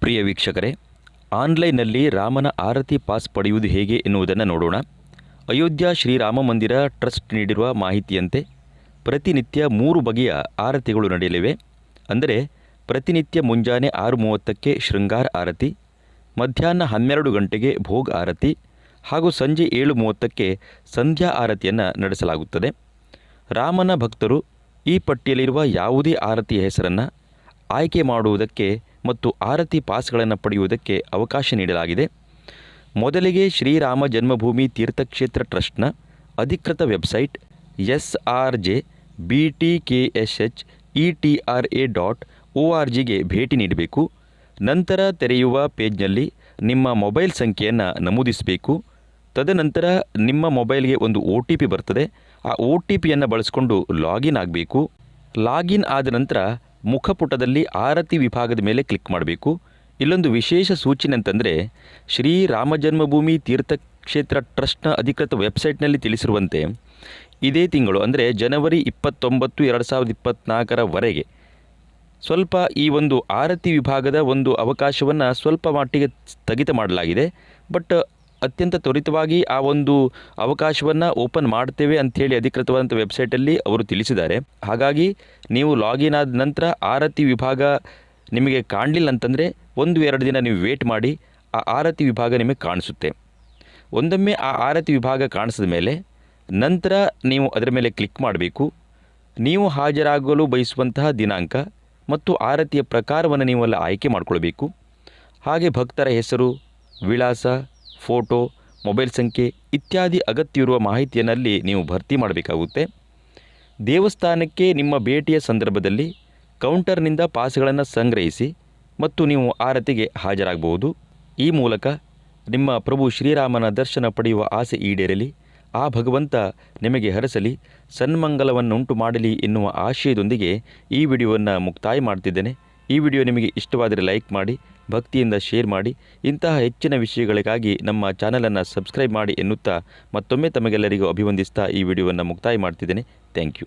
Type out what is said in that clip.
ಪ್ರಿಯ ವೀಕ್ಷಕರೇ, ಆನ್ಲೈನ್ನಲ್ಲಿ ರಾಮನ ಆರತಿ ಪಾಸ್ ಪಡೆಯುವುದು ಹೇಗೆ ಎನ್ನುವುದನ್ನು ನೋಡೋಣ. ಅಯೋಧ್ಯ ಶ್ರೀರಾಮ ಮಂದಿರ ಟ್ರಸ್ಟ್ ನೀಡಿರುವ ಮಾಹಿತಿಯಂತೆ ಪ್ರತಿನಿತ್ಯ ಮೂರು ಬಗೆಯ ಆರತಿಗಳು ನಡೆಯಲಿವೆ. ಅಂದರೆ, ಪ್ರತಿನಿತ್ಯ ಮುಂಜಾನೆ ಆರು ಮೂವತ್ತಕ್ಕೆ ಶೃಂಗಾರ ಆರತಿ, ಮಧ್ಯಾಹ್ನ ಹನ್ನೆರಡು ಗಂಟೆಗೆ ಭೋಗ್ ಆರತಿ, ಹಾಗೂ ಸಂಜೆ ಏಳು ಮೂವತ್ತಕ್ಕೆ ಸಂಧ್ಯಾ ಆರತಿಯನ್ನು ನಡೆಸಲಾಗುತ್ತದೆ. ರಾಮನ ಭಕ್ತರು ಈ ಪಟ್ಟಿಯಲ್ಲಿರುವ ಯಾವುದೇ ಆರತಿಯ ಹೆಸರನ್ನು ಆಯ್ಕೆ ಮಾಡುವುದಕ್ಕೆ ಮತ್ತು ಆರತಿ ಪಾಸ್ಗಳನ್ನು ಪಡೆಯುವುದಕ್ಕೆ ಅವಕಾಶ ನೀಡಲಾಗಿದೆ. ಮೊದಲಿಗೆ ಶ್ರೀರಾಮ ಜನ್ಮಭೂಮಿ ತೀರ್ಥಕ್ಷೇತ್ರ ಟ್ರಸ್ಟ್ನ ಅಧಿಕೃತ website S R J B T K S H E T R A dot O R ಜಿಗೆ ಭೇಟಿ ನೀಡಬೇಕು. ನಂತರ ತೆರೆಯುವ ಪೇಜ್ನಲ್ಲಿ ನಿಮ್ಮ ಮೊಬೈಲ್ ಸಂಖ್ಯೆಯನ್ನು ನಮೂದಿಸಬೇಕು. ತದನಂತರ ನಿಮ್ಮ ಮೊಬೈಲ್ಗೆ ಒಂದು ಒ ಟಿ ಪಿ ಬರ್ತದೆ. ಆ ಒ ಟಿ ಪಿಯನ್ನು ಬಳಸಿಕೊಂಡು ಲಾಗಿನ್ ಆಗಬೇಕು. ಲಾಗಿನ್ ಆದ ನಂತರ ಮುಖಪುಟದಲ್ಲಿ ಆರತಿ ವಿಭಾಗದ ಮೇಲೆ ಕ್ಲಿಕ್ ಮಾಡಬೇಕು. ಇಲ್ಲೊಂದು ವಿಶೇಷ ಸೂಚನೆ ಅಂತಂದರೆ ಶ್ರೀ ರಾಮ ಜನ್ಮಭೂಮಿ ತೀರ್ಥಕ್ಷೇತ್ರ ಟ್ರಸ್ಟ್ನ ಅಧಿಕೃತ ವೆಬ್ಸೈಟ್ನಲ್ಲಿ ತಿಳಿಸಿರುವಂತೆ ಇದೇ ತಿಂಗಳು ಅಂದರೆ ಜನವರಿ ಇಪ್ಪತ್ತೊಂಬತ್ತು ಎರಡು ಸಾವಿರದ ಇಪ್ಪತ್ತ್ನಾಲ್ಕರವರೆಗೆ ಸ್ವಲ್ಪ ಈ ಒಂದು ಆರತಿ ವಿಭಾಗದ ಒಂದು ಅವಕಾಶವನ್ನು ಸ್ವಲ್ಪ ಮಟ್ಟಿಗೆ ಸ್ಥಗಿತ ಮಾಡಲಾಗಿದೆ. ಬಟ್ ಅತ್ಯಂತ ತ್ವರಿತವಾಗಿ ಆ ಒಂದು ಅವಕಾಶವನ್ನು ಓಪನ್ ಮಾಡ್ತೇವೆ ಅಂಥೇಳಿ ಅಧಿಕೃತವಾದಂಥ ವೆಬ್ಸೈಟಲ್ಲಿ ಅವರು ತಿಳಿಸಿದ್ದಾರೆ. ಹಾಗಾಗಿ ನೀವು ಲಾಗಿನ್ ಆದ ನಂತರ ಆರತಿ ವಿಭಾಗ ನಿಮಗೆ ಕಾಣಲಿಲ್ಲ ಅಂತಂದರೆ ಒಂದು ಎರಡು ದಿನ ನೀವು ವೇಟ್ ಮಾಡಿ ಆ ಆರತಿ ವಿಭಾಗ ನಿಮಗೆ ಕಾಣಿಸುತ್ತೆ. ಒಂದೊಮ್ಮೆ ಆ ಆರತಿ ವಿಭಾಗ ಕಾಣಿಸಿದ ಮೇಲೆ ನಂತರ ನೀವು ಅದರ ಮೇಲೆ ಕ್ಲಿಕ್ ಮಾಡಬೇಕು. ನೀವು ಹಾಜರಾಗಲು ಬಯಸುವಂತಹ ದಿನಾಂಕ ಮತ್ತು ಆರತಿಯ ಪ್ರಕಾರವನ್ನು ನೀವು ಅಲ್ಲಿ ಆಯ್ಕೆ ಮಾಡಿಕೊಳ್ಬೇಕು. ಹಾಗೆ ಭಕ್ತರ ಹೆಸರು, ವಿಳಾಸ ಫೋಟೋ, ಮೊಬೈಲ್ ಸಂಖ್ಯೆ ಇತ್ಯಾದಿ ಅಗತ್ಯವಿರುವ ಮಾಹಿತಿಯನ್ನಲ್ಲಿ ನೀವು ಭರ್ತಿ ಮಾಡಬೇಕಾಗುತ್ತೆ. ದೇವಸ್ಥಾನಕ್ಕೆ ನಿಮ್ಮ ಭೇಟಿಯ ಸಂದರ್ಭದಲ್ಲಿ ಕೌಂಟರ್ನಿಂದ ಪಾಸ್ಗಳನ್ನು ಸಂಗ್ರಹಿಸಿ ಮತ್ತು ನೀವು ಆರತಿಗೆ ಹಾಜರಾಗಬಹುದು. ಈ ಮೂಲಕ ನಿಮ್ಮ ಪ್ರಭು ಶ್ರೀರಾಮನ ದರ್ಶನ ಪಡೆಯುವ ಆಸೆ ಈಡೇರಲಿ, ಆ ಭಗವಂತ ನಿಮಗೆ ಹರಸಲಿ, ಸನ್ಮಂಗಲವನ್ನುಂಟು ಮಾಡಲಿ ಎನ್ನುವ ಆಶಯದೊಂದಿಗೆ ಈ ವಿಡಿಯೋವನ್ನು ಮುಕ್ತಾಯ ಮಾಡ್ತಿದ್ದೇನೆ. ಈ ವಿಡಿಯೋ ನಿಮಗೆ ಇಷ್ಟವಾದರೆ ಲೈಕ್ ಮಾಡಿ, ಭಕ್ತಿಯಿಂದ ಶೇರ್ ಮಾಡಿ, ಇಂತಹ ಹೆಚ್ಚಿನ ವಿಷಯಗಳಿಗಾಗಿ ನಮ್ಮ ಚಾನಲನ್ನು ಸಬ್ಸ್ಕ್ರೈಬ್ ಮಾಡಿ ಎನ್ನುತ್ತಾ ಮತ್ತೊಮ್ಮೆ ತಮಗೆಲ್ಲರಿಗೂ ಅಭಿವಂದಿಸ್ತಾ ಈ ವಿಡಿಯೋವನ್ನು ಮುಕ್ತಾಯ ಮಾಡ್ತಿದ್ದೇನೆ. Thank you.